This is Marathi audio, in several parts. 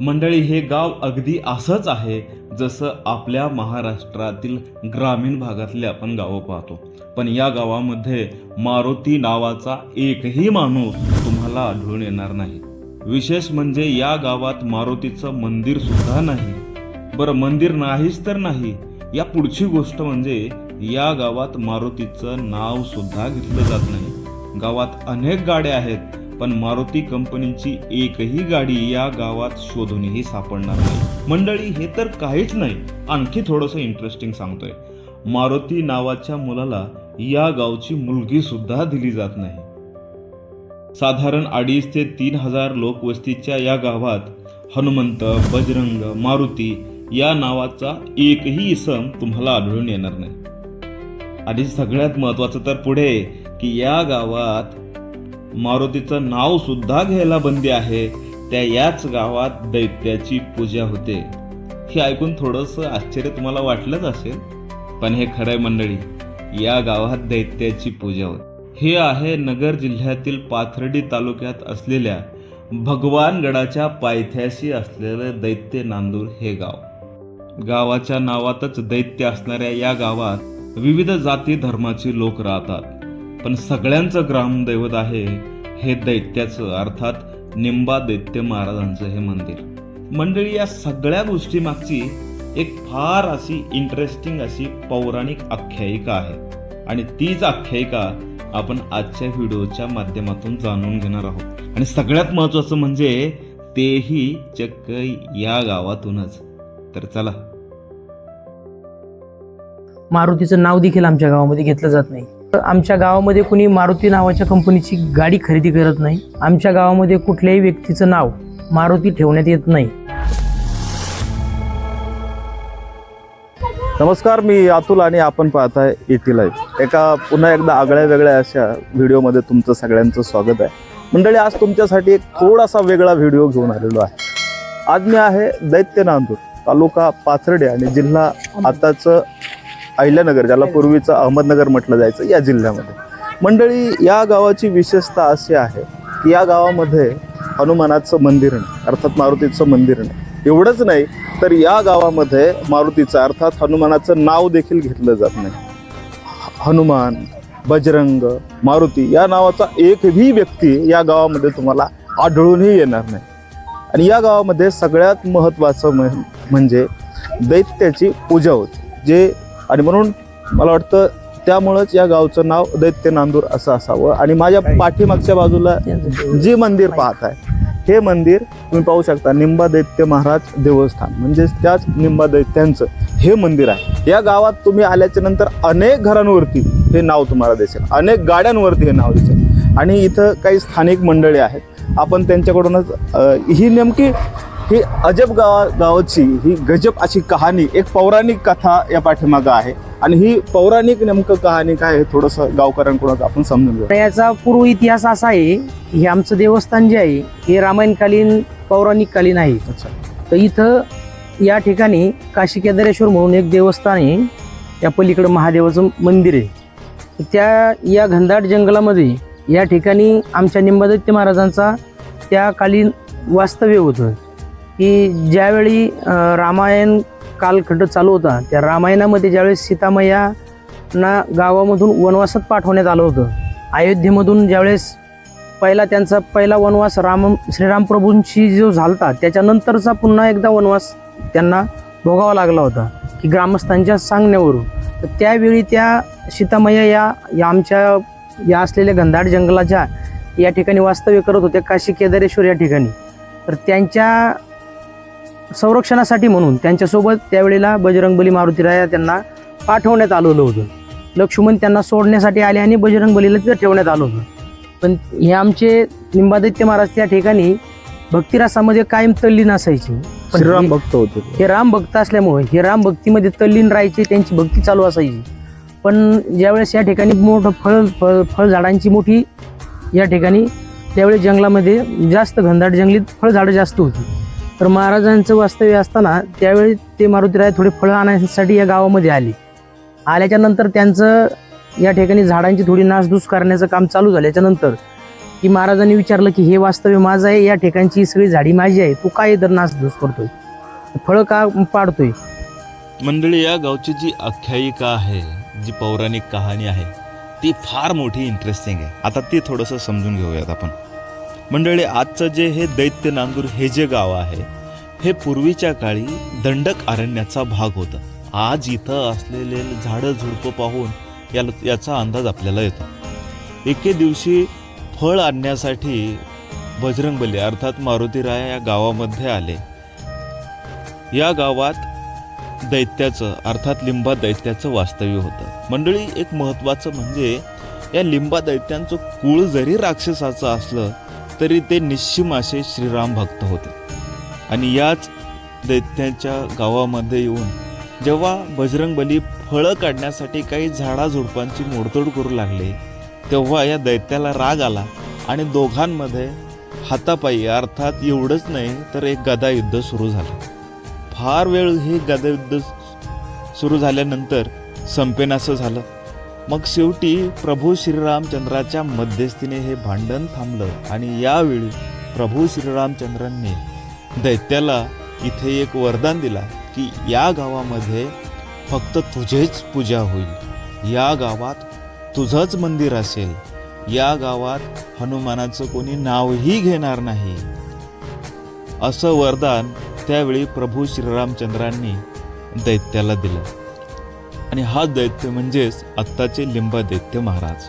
मंडळी हे गाव अगदी असंच आहे जसं आपल्या महाराष्ट्रातील ग्रामीण भागातले आपण गावं पाहतो. पण या गावामध्ये मारुती नावाचा एकही माणूस तुम्हाला आढळून येणार नाही. विशेष म्हणजे या गावात मारुतीचं मंदिर सुद्धा नाही. बरं मंदिर नाहीच तर नाही. या पुढची गोष्ट म्हणजे या गावात मारुतीचं नाव सुद्धा घेतलं जात नाही. गावात अनेक गाड्या आहेत. पण मारुती कंपनीची एकही गाडी या गावात शोधूनही सापडणार नाही. मंडळी हे तर काहीच नाही आणखी थोडंसं इंटरेस्टिंग सांगतोय. मारुती नावाच्या मुलाला या गावची मुलगी सुद्धा दिली जात नाही. साधारण अडीच ते तीन हजार लोकवस्तीच्या या गावात हनुमंत बजरंग मारुती या नावाचा एकही इसम तुम्हाला आढळून येणार नाही. आणि सगळ्यात महत्वाचं तर पुढे की या गावात मारुतीचं नाव सुद्धा घ्यायला बंदी आहे. त्या याच गावात दैत्याची पूजा होते. हे ऐकून थोडंसं आश्चर्य तुम्हाला वाटलंच असेल. पण हे खरंय मंडळी या गावात दैत्याची पूजा होते. हे आहे नगर जिल्ह्यातील पाथर्डी तालुक्यात असलेल्या भगवानगडाच्या पायथ्याशी असलेलं दैत्य नांदूर हे गाव. गावाच्या नावातच दैत्य असणाऱ्या या गावात विविध जाती धर्माची लोक राहतात. पण सगळ्यांचं ग्रामदैवत आहे हे दैत्याचं अर्थात निंबा दैत्य महाराजांचं हे मंदिर. मंडळी या सगळ्या गोष्टी मागची एक फार अशी इंटरेस्टिंग अशी पौराणिक आख्यायिका आहे. आणि तीच आख्यायिका आपण आजच्या व्हिडिओच्या माध्यमातून जाणून घेणार आहोत. आणि सगळ्यात महत्वाचं म्हणजे तेही चक्क या गावातूनच. तर चला. मारुतीचं नाव देखील आमच्या गावामध्ये घेतलं जात नाही. आमच्या गावामध्ये कुणी मारुती नावाच्या कंपनीची गाडी खरेदी करत नाही. आमच्या गावामध्ये कुठल्याही व्यक्तीचं नाव मारुती ठेवण्यात येत नाही. नमस्कार मी अतुल आणि आपण पाहताय एटी लाईव्ह एका पुन्हा एकदा आगळ्या वेगळ्या अशा व्हिडिओमध्ये तुमचं सगळ्यांचं स्वागत आहे. मंडळी आज तुमच्यासाठी एक थोडासा वेगळा व्हिडिओ घेऊन आलेलो आहे. आज मी आहे दैत्य नांदूर तालुका पाथर्डे आणि जिल्हा आताचं अहिल्यानगर ज्याला पूर्वीचं अहमदनगर म्हटलं जायचं या जिल्ह्यामध्ये. मंडळी या गावाची विशेषता अशी आहे की या गावामध्ये हनुमानाचं मंदिर नाही अर्थात मारुतीचं मंदिर नाही. एवढंच नाही तर या गावामध्ये मारुतीचं अर्थात हनुमानाचं नाव देखील घेतलं जात नाही. हनुमान बजरंग मारुती या नावाचा एकही व्यक्ती या गावामध्ये तुम्हाला आढळूनही येणार नाही. आणि या गावामध्ये सगळ्यात महत्त्वाचं म्हणजे दैत्याची पूजा होते जे आणि म्हणून मला वाटतं त्यामुळंच या गावचं नाव दैत्य नांदूर असं असावं. आणि माझ्या पाठीमागच्या बाजूला जे मंदिर पाहत आहे हे मंदिर तुम्ही पाहू शकता निंबा दैत्य महाराज देवस्थान. म्हणजेच त्याच निंबा दैत्यांचं हे मंदिर आहे. या गावात तुम्ही आल्याच्यानंतर अनेक घरांवरती हे नाव तुम्हाला दिसेल. अनेक गाड्यांवरती हे नाव दिसेल. आणि इथं काही स्थानिक मंडळी आहेत. आपण त्यांच्याकडूनच ही नेमकी ही अजब गावा गावाची ही गजब अशी कहाणी एक पौराणिक कथा या पाठीमागं आहे. आणि ही पौराणिक नेमकं कहाणी काय आहे थोडंसं गावकऱ्यांकडून आपण समजून घेऊ. याचा पूर्व इतिहास असा आहे हे आमचं देवस्थान जे आहे हे रामायणकालीन पौराणिककालीन आहे. अच्छा. तर इथं या ठिकाणी काशी केदारेश्वर म्हणून एक देवस्थान आहे. या पलीकडं महादेवाचं मंदिर आहे. त्या या घनदाट जंगलामध्ये या ठिकाणी आमच्या निंबादैत्य महाराजांचा त्या कालीन वास्तव्य होतं. की ज्यावेळी रामायण कालखंड चालू होता त्या रामायणामध्ये ज्यावेळेस सीतामय्यांना गावामधून वनवासात पाठवण्यात आलं होतं अयोध्येमधून ज्यावेळेस पहिला त्यांचा पहिला वनवास राम श्रीरामप्रभूंशी जो झालता त्याच्यानंतरचा पुन्हा एकदा वनवास त्यांना भोगावा लागला होता की ग्रामस्थांच्या सांगण्यावरून. तर त्यावेळी त्या सीतामय्या या या आमच्या या असलेल्या गंधाड जंगलाच्या या ठिकाणी वास्तव्य करत होत्या काशी केदारेश्वर या ठिकाणी. तर त्यांच्या संरक्षणासाठी म्हणून त्यांच्यासोबत त्यावेळेला बजरंगबली मारुतीराया त्यांना पाठवण्यात आलेलं होतं. लक्ष्मण त्यांना सोडण्यासाठी आले आणि बजरंगबलीला तिथं ठेवण्यात आलं होतं. पण हे आमचे निंबादित्य महाराज त्या ठिकाणी भक्तिरासामध्ये कायम तल्लीन असायचे. पण हे- भक्त होते हे राम भक्त असल्यामुळे हे राम भक्तीमध्ये तल्लीन राहायचे त्यांची भक्ती चालू असायची. पण ज्यावेळेस या ठिकाणी मोठं फळ फळ फळझाडांची मोठी या ठिकाणी त्यावेळेस जंगलामध्ये जास्त घनदाट जंगलीत फळझाडं जास्त होती. तर महाराजांचं वास्तव्य असताना त्यावेळी ते मारुतीराय थोडी फळं आणण्यासाठी या गावामध्ये आले. आल्याच्यानंतर त्यांचं या ठिकाणी झाडांची थोडी नासधूस करण्याचं काम चालू झाल्याच्यानंतर की महाराजांनी विचारलं की हे वास्तव्य माझं आहे या ठिकाणची सगळी झाडी माझी आहे तू काय तर नासधूस करतोय? फळं का पाडतोय? मंडळी या गावची जी आख्यायिका आहे जी पौराणिक कहाणी आहे ती फार मोठी इंटरेस्टिंग आहे. आता ती थोडंसं समजून घेऊयात आपण. मंडळी आजचं जे हे दैत्य नांदूर हे जे गाव आहे हे पूर्वीच्या काळी दंडक अरण्याचा भाग होता. आज इथं असलेले झाडं झुडपं पाहून याला याचा अंदाज आपल्याला येतो. एके दिवशी फळ आणण्यासाठी बजरंगबली अर्थात मारुतीराया या गावामध्ये आले. या गावात दैत्याचं अर्थात लिंबा दैत्याचं वास्तव्य होतं. मंडळी एक महत्त्वाचं म्हणजे या लिंबा दैत्यांचं कुळ जरी राक्षसाचं असलं तरी ते निश्चिम असे श्रीराम भक्त होते. आणि याच दैत्याच्या गावामध्ये येऊन जेव्हा बजरंगबली फळं काढण्यासाठी काही झाडाझुडपांची मोडतोड करू लागले तेव्हा या दैत्याला राग आला आणि दोघांमध्ये हातापायी अर्थात एवढंच नाही तर एक गदायुद्ध सुरू झालं. फार वेळ हे गदायुद्ध सुरू झाल्यानंतर संपेनासं झालं. मग शेवटी प्रभू श्रीरामचंद्राच्या मध्यस्थीने हे भांडण थांबलं आणि यावेळी प्रभू श्रीरामचंद्रांनी दैत्याला इथे एक वरदान दिला की या गावामध्ये फक्त तुझेच पूजा होईल. या गावात तुझंच मंदिर असेल. या गावात हनुमानाचं कोणी नावही घेणार नाही. असं वरदान त्यावेळी प्रभू श्रीरामचंद्रांनी दैत्याला दिलं. आणि हा दैत्य म्हणजेच आत्ताचे लिंबादैत्य महाराज.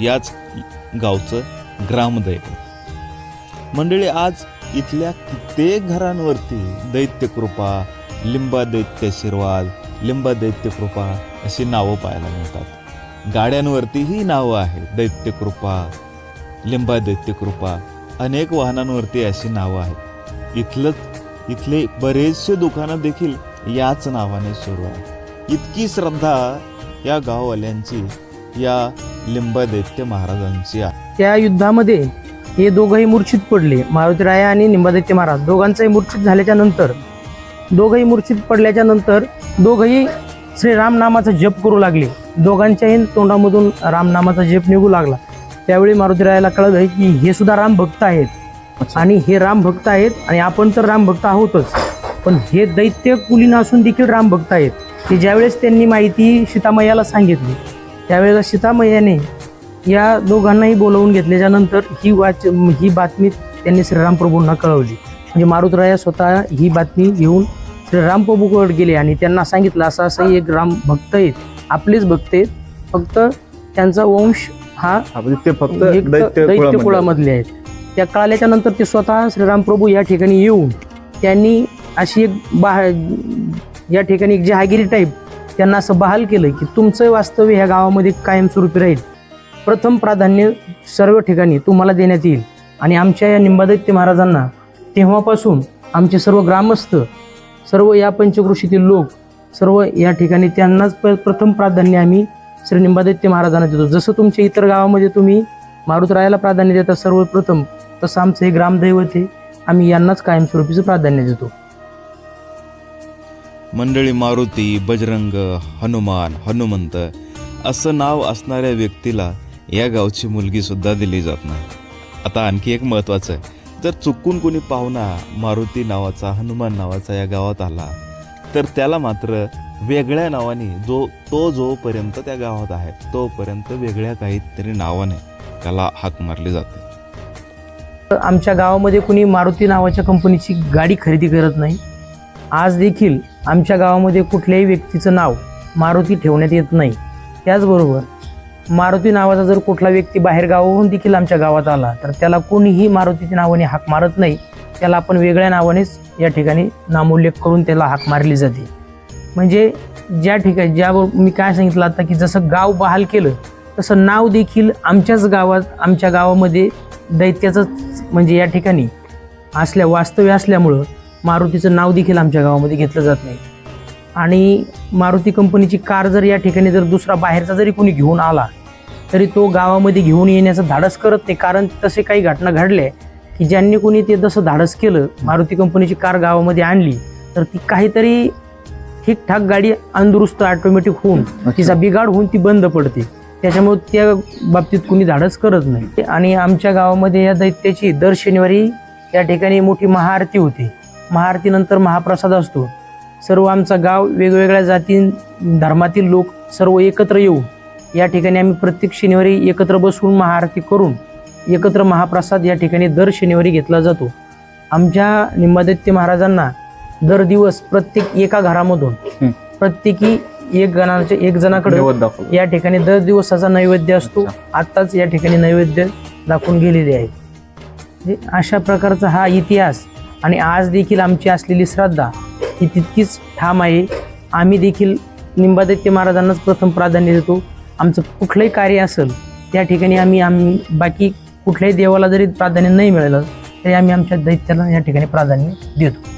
याच गावचं ग्रामदैवत मंडळी आज इथल्या कित्येक घरांवरती दैत्य कृपा लिंबा दैत्य आशीर्वाद लिंबा दैत्य कृपा अशी नावं पाहायला मिळतात. गाड्यांवरती ही नावं आहेत दैत्य कृपा लिंबादैत्य कृपा. अनेक वाहनांवरती अशी नावं आहेत. इथलं इथले बरेचसे दुकानं देखील याच नावाने सुरू आहेत. इतकी श्रद्धा या गाववाल्यांची या लिंबादित्य महाराजांची आहे. त्या युद्धामध्ये हे दोघंही मूर्छित पडले. मारुतीराया आणि निंबादित्य महाराज. दोघांचाही मूर्छित झाल्याच्यानंतर दोघंही मूर्छित पडल्याच्या नंतर दोघंही श्रीराम नामाचा जप करू लागले. दोघांच्याही तोंडामधून रामनामाचा जप निघू लागला. त्यावेळी मारुतीरायाला कळलं की हे सुद्धा राम भक्त आहेत. आणि हे राम भक्त आहेत आणि आपण तर राम भक्त आहोतच. पण हे दैत्य कुलीन असून देखील राम भक्त आहेत. की ज्यावेळेस त्यांनी माहिती सीतामय्याला सांगितली त्यावेळेला सीतामय्याने या दोघांनाही बोलवून घेतल्याच्या नंतर ही वाच ही बातमी त्यांनी श्रीराम प्रभूंना कळवली म्हणजे मारुतराया स्वतः ही बातमी घेऊन श्रीराम प्रभूकडे गेले आणि त्यांना सांगितलं असं असं एक राम भक्त आहेत आपलेच भक्त आहेत फक्त त्यांचा वंश हा म्हणजे ते फक्त एक दैत्य कुळामधले. आहेत त्या कळाल्याच्या नंतर ते स्वतः श्रीराम प्रभू या ठिकाणी येऊन त्यांनी अशी एक बा या ठिकाणी एक जहागिरी टाईप त्यांना असं बहाल केलं की तुमचं वास्तव्य ह्या गावामध्ये कायमस्वरूपी राहील. प्रथम प्राधान्य सर्व ठिकाणी तुम्हाला देण्यात येईल. आणि आमच्या या निंबादित्य महाराजांना तेव्हापासून आमचे सर्व ग्रामस्थ सर्व या पंचकृषीतील लोक सर्व या ठिकाणी त्यांनाच प- प्रथम प्राधान्य आम्ही श्री निंबादित्य महाराजांना देतो. जसं तुमच्या इतर गावामध्ये तुम्ही मारुतरायाला प्राधान्य देता सर्वप्रथम तसं आमचं हे ग्रामदैवत आहे. आम्ही यांनाच कायमस्वरूपीचं प्राधान्य देतो. मंडळी मारुती बजरंग हनुमान हनुमंत असं नाव असणाऱ्या व्यक्तीला या गावची मुलगी सुद्धा दिली जात नाही. आता आणखी एक महत्त्वाचं आहे. जर चुकून कोणी पाहुणा मारुती नावाचा हनुमान नावाचा या गावात आला तर त्याला मात्र वेगळ्या नावाने जो तो जोपर्यंत त्या गावात आहे तोपर्यंत वेगळ्या काहीतरी नावाने त्याला हाक मारली जाते. आमच्या गावामध्ये कुणी मारुती नावाच्या कंपनीची गाडी खरेदी करत नाही. आज देखील आमच्या गावामध्ये कुठल्याही व्यक्तीचं नाव मारुती ठेवण्यात येत नाही. त्याचबरोबर मारुती नावाचा जर कुठला व्यक्ती बाहेर गावाहून देखील आमच्या गावात आला तर त्याला कोणीही मारुतीच्या नावाने हाक मारत नाही. त्याला आपण वेगळ्या नावानेच या ठिकाणी नामोल्लेख करून त्याला हाक मारली जाते. म्हणजे ज्या ठिकाणी ज्या मी काय सांगितलं आता की जसं गाव बहाल केलं तसं नाव देखील आमच्याच गावात आमच्या गावामध्ये दैत्याचंच म्हणजे या ठिकाणी असल्या वास्तव्य असल्यामुळं मारुतीचं नाव देखील आमच्या गावामध्ये घेतलं जात नाही. आणि मारुती कंपनीची कार जर या ठिकाणी जर दुसरा बाहेरचा जरी कोणी घेऊन आला तरी तो गावामध्ये घेऊन येण्याचं धाडस करत नाही. कारण तसे काही घटना घडल्या की ज्यांनी कोणी ते तसं धाडस केलं मारुती कंपनीची कार गावामध्ये आणली तर ती काहीतरी ठीकठाक गाडी अंदुरुस्त ऑटोमॅटिक होऊन तिचा बिघाड होऊन ती बंद पडते. त्याच्यामुळे त्या बाबतीत कुणी धाडस करत नाही. आणि आमच्या गावामध्ये या दैत्याची दर शनिवारी या ठिकाणी मोठी महाआरती होते. महाआरतीनंतर महाप्रसाद असतो. सर्व आमचं गाव वेगवेगळ्या जाती धर्मातील लोक सर्व एकत्र येऊ. या ठिकाणी आम्ही प्रत्येक शनिवारी एकत्र बसून महाआरती करून एकत्र महाप्रसाद या ठिकाणी दर शनिवारी घेतला जातो. आमच्या निंबादैत्य महाराजांना दर दिवस प्रत्येक एका घरामधून. प्रत्येकी एक गणाचे एक जणाकडे या ठिकाणी दर दिवसाचा नैवेद्य असतो. आत्ताच या ठिकाणी नैवेद्य दाखवून गेलेले आहे. म्हणजे अशा प्रकारचा हा इतिहास आणि आज देखील आमची असलेली श्रद्धा ही तितकीच ठाम आहे. आम्ही देखील निंबादित्य महाराजांनाच प्रथम प्राधान्य देतो. आमचं कुठलंही कार्य असेल त्या ठिकाणी आम्ही आम्ही बाकी कुठल्याही देवाला जरी प्राधान्य नाही मिळालं तरी आम्ही आमच्या दैत्याला या ठिकाणी प्राधान्य देतो.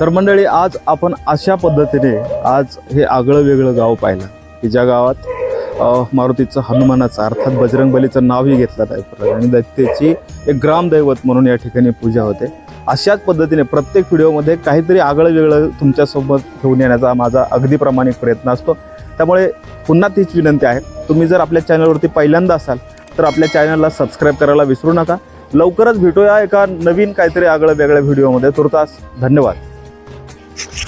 तर मंडळी आज आपण अशा पद्धतीने आज हे आगळं वेगळं गाव पाहिलं की ज्या गावात मारुतीचं हनुमानाचं अर्थात बजरंग बलीचं नावही घेतलं आहे आणि दैत्याची एक ग्रामदैवत म्हणून या ठिकाणी पूजा होते. अशाच पद्धतीने प्रत्येक व्हिडिओमध्ये काहीतरी आगळं वेगळं तुमच्यासोबत घेऊन येण्याचा माझा अगदी प्रामाणिक प्रयत्न असतो. त्यामुळे पुन्हा तीच विनंती आहे. तुम्ही जर आपल्या चॅनलवरती पहिल्यांदा असाल तर आपल्या चॅनलला सबस्क्राईब करायला विसरू नका. लवकरच भेटूया एका नवीन काहीतरी आगळं वेगळ्या व्हिडिओमध्ये. तुर्तास धन्यवाद. Thank you.